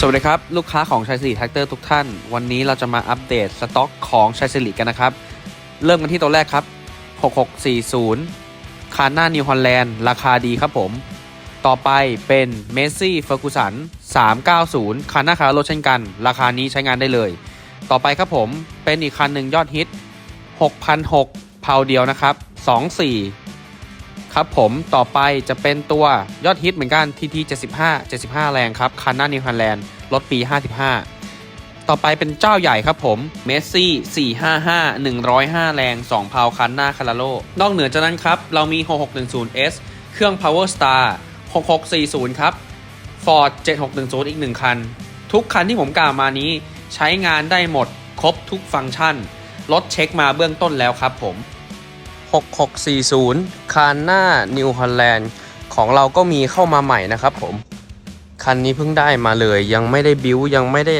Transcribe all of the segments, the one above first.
สวัสดีครับ ลูกค้าของชัยสิริแท็กเตอร์ทุกท่าน วันนี้เราจะมาอัปเดตสต็อกของชัยสิริกันนะครับ เริ่มกันที่ตัวแรกครับ 6640 คาน่านิวฮอลแลนด์ราคาดีครับผม ต่อไปเป็นเมสซี่เฟอร์กูสัน390 คาน่าคาร์โลเช่นกัน ราคานี้ใช้งานได้เลย ต่อไปครับผมเป็นอีกคันหนึ่งยอดฮิต 6,006 เพาเดียวนะครับ 24 ครับผมต่อไปจะเป็นตัวยอดฮิตเหมือนกัน TT 75 75 แรงครับคันหน้านิวฮันแลนด์รถปี 55 ต่อไปเป็นเจ้าใหญ่ครับผมเมสซี่455 105 แรง2เพาคันหน้าคาราโล นอกเหนือจากนั้นครับ เรามี 6610S เครื่อง Power Star 6640 ครับ Ford 7610 อีก 1 คัน ทุกคันที่ผมกล่าวมานี้ ใช้งานได้หมดครบทุกฟังก์ชันรถเช็คมาเบื้องต้นแล้วครับผม 6640 คานหน้านิวฮอลแลนด์ของเราก็มีเข้ามาใหม่นะครับผม คันนี้เพิ่งได้มาเลยยังไม่ได้บิวยังไม่ได้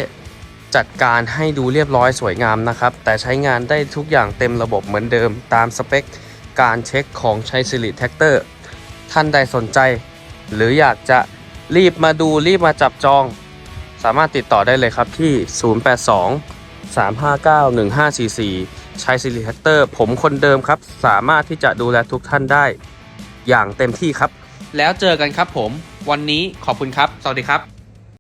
จัดการให้ดูเรียบร้อยสวยงามนะครับ แต่ใช้งานได้ทุกอย่างเต็มระบบเหมือนเดิมตามสเปค การเช็คของชัยสิริแท็กเตอร์ ท่านใดสนใจ หรืออยากจะรีบมาดูรีบมาจับจอง สามารถติดต่อได้เลยครับที่ 082 359 1544 ชัยสิริแฮตเตอร์ ผมคนเดิมครับ สามารถที่จะดูแลทุกท่านได้ อย่างเต็มที่ครับ แล้วเจอกันครับผม วันนี้ขอบคุณครับ สวัสดีครับ